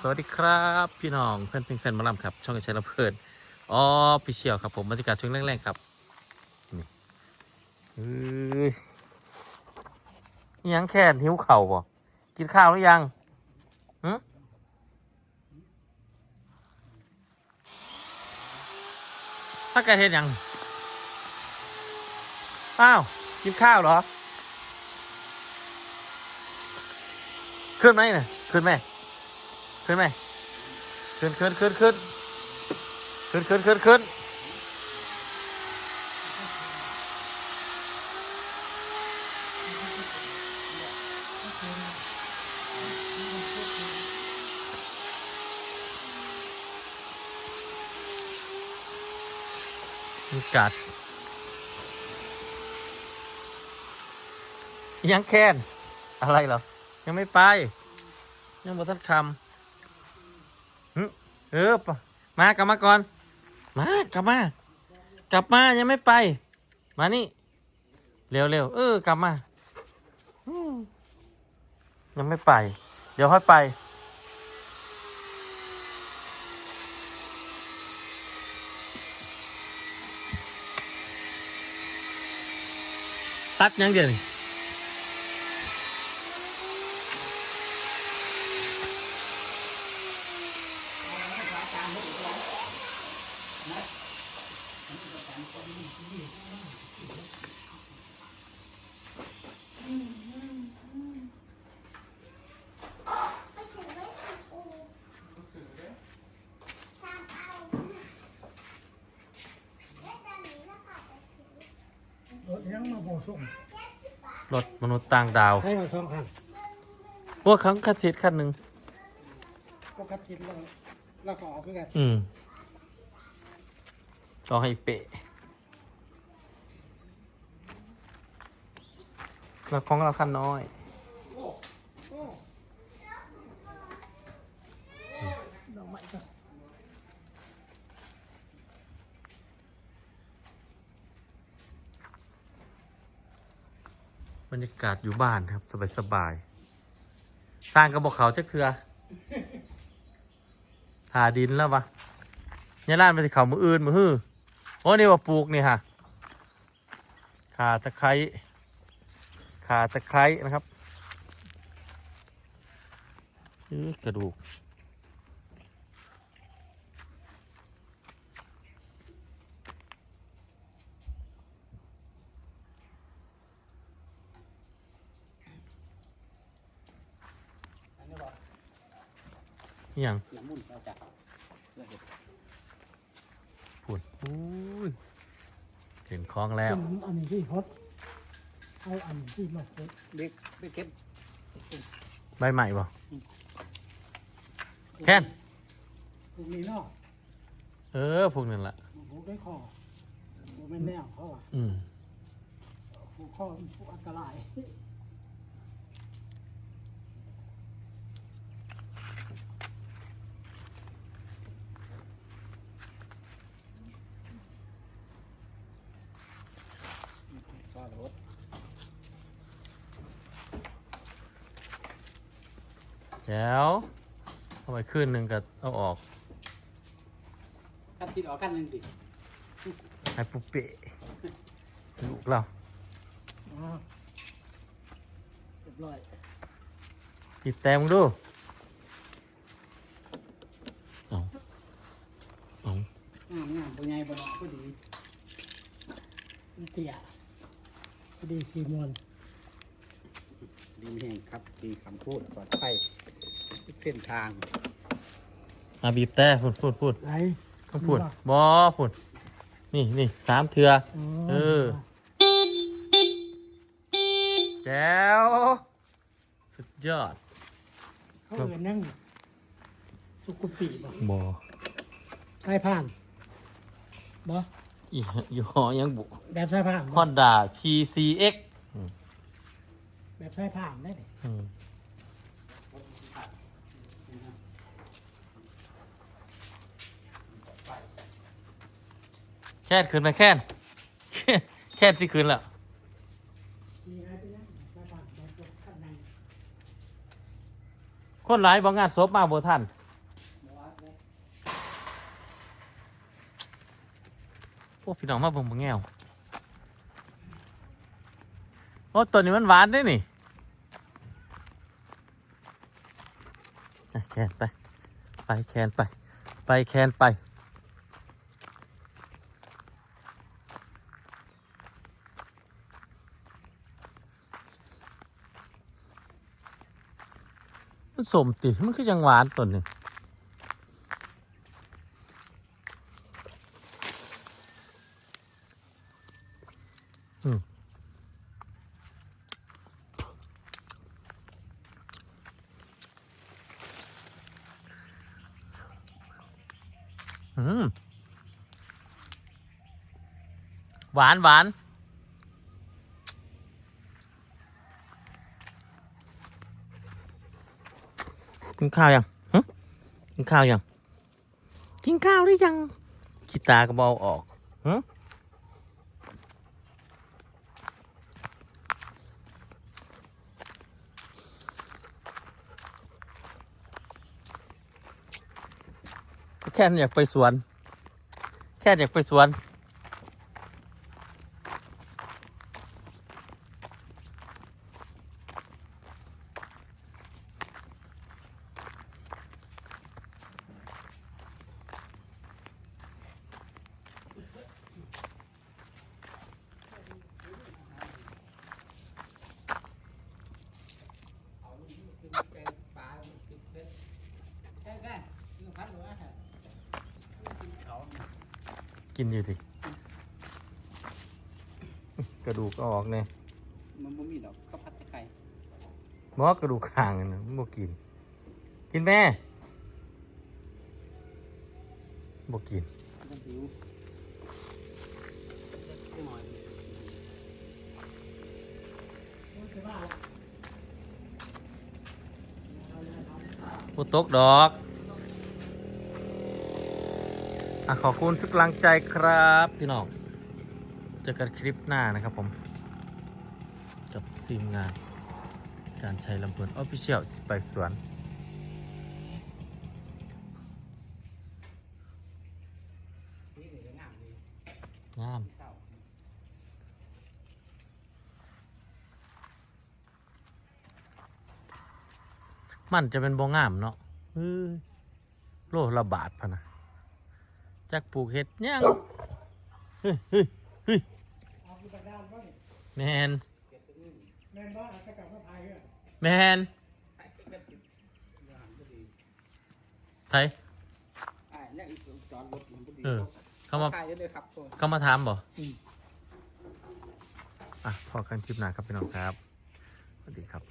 สวัสดีครับ พี่น้องเพื่อนเพื่อนแฟนมาลำครับ ช่องกระชายระเพิดอ๋อพี่เชียวครับผมบรรยากาศช่วงแรกๆครับนี่เอ้ยยังแค่หิวเข่าบ่กินข้าวหรือยังหึถ้าแกเห็นยังอ้าวกินข้าวเหรอ ขึ้นไหมเนี่ยขึ้นไหม ขึ้นไหมขึ้นขึ้นขึ้นขึ้นขึ้นขึ้นขึ้นขึ้นกัดยังแค้นอะไรเหรอ ยังไม่ไป ยังบ่ทันคำ เออปะมากลับมาก่อน มากลับมา กลับมายังไม่ไป มานี่ เร็วเร็วเออกลับมายังไม่ไป เดี๋ยวค่อยไป ตัดยังเดี๋ยวนี่ รถยังมาโบส่งรถมนุษย์ต่างดาวใช้มาสองคันพวกครั้งคัดซีดคันหนึ่งก็คัดชิ้นแล้วแล้วก็ออกคือกัน อืม ต้องให้เป๊ะแล้วของเราคันน้อย บรรยากาศอยู่บ้านครับ สบายๆสร้างกระบอกเขาจักเถือ หาดินแล้วปะเนี่ยร้านไปสิเขามืออื่นมือฮื้อ โอ้นี่ว่าปลูกนี่ฮะขาตะไคร้ขาตะไคร้นะครับกระดูกอันนี้บอกอหย่าง น้ำมุ่นเราจับปวดอุ้ยเห็นคล้องแล้ว อันนี้ที่ฮดเอาอันที่มาฮดเด็กไปเก็บใบใหม่บ่แค่นพวกนี้เนาะเออพวกนั้นละผูกได้คอผูกไม่แนวเขาอะอืมผูกคอผูกอันตราย แล้วเอาไปขึ้นหนึ่งก็เอาออกกันติดออกกันหนึ่งติดให้ปุ๊เปะลูกเราอ๋อเรียบร้อยติดแต้มงดูเอาเอางามงามเป็นไงบ้างก็ดีเตี้ยพอดีสีมวนดีแห่งครับดีคำพูดปลอดภัยทุก เส้นทางอาบีบแต่พูดพูดพูดไหนต้องพูดบอพูดนี่นี่สามเถือเออแจ๋วสุดยอดเขาเอินนั่งสุกุปีบ่บอสายผ่านบ่อียี่ห้อยังบุแบบสายผ่านฮบ่อนด้า PCX แบบสายผ่านได้ดิอืม แค่คืนไปแค่แค่นสิคืนและคนหลายบางงานศพมาบ่ท่านพวกพี่น้องมาบิ่งบ่แง่วโอ้ตัวนี้มันหวานได้นี่แคนไป ไปแคนไป ไปแคนไป สมติ มันคือยังหวานตัวหนึ่งอืมหวานหวาน กินข้าวยังหึกินข้าวยัง กินข้าวหรือยังขี้ตากระเบาออกหึแค่อยากไปสวน แค่อยากไปสวน กินอยู่ดิกระดูกก็ออกเนี่ยมันบ่มีดอกข้าวผัดตะไคร้บอกกระดูกข้างอะนะมันบ่กิน กินแม่บ่กินมันหิวไม่หน่อยบ่ตกดอก อะขอบคุณทุกกำลังใจครับพี่น้องเจอกันคลิปหน้านะครับผม กับทีมงาน การใช้ลำพลินออฟฟิเชียลสไปสวนงามมันจะเป็นบ่งามเนาะโลละบาทพะนะ จักปลูกเห็ดย่างเฮ้ยเฮ้ยเฮ้ยเอาคุณตะดานบ้างแมนแม่นบ้านจะกลับมาไทยเหรอแมนไทยอ่าแล้วอีกจอดรถมันก็ดีเออเข้ามาถ่ายได้เลยครับตัวเข้ามาถามบ่อืมอะพอกันคลิปหน้าครับพี่น้องครับ สวัสดีครับ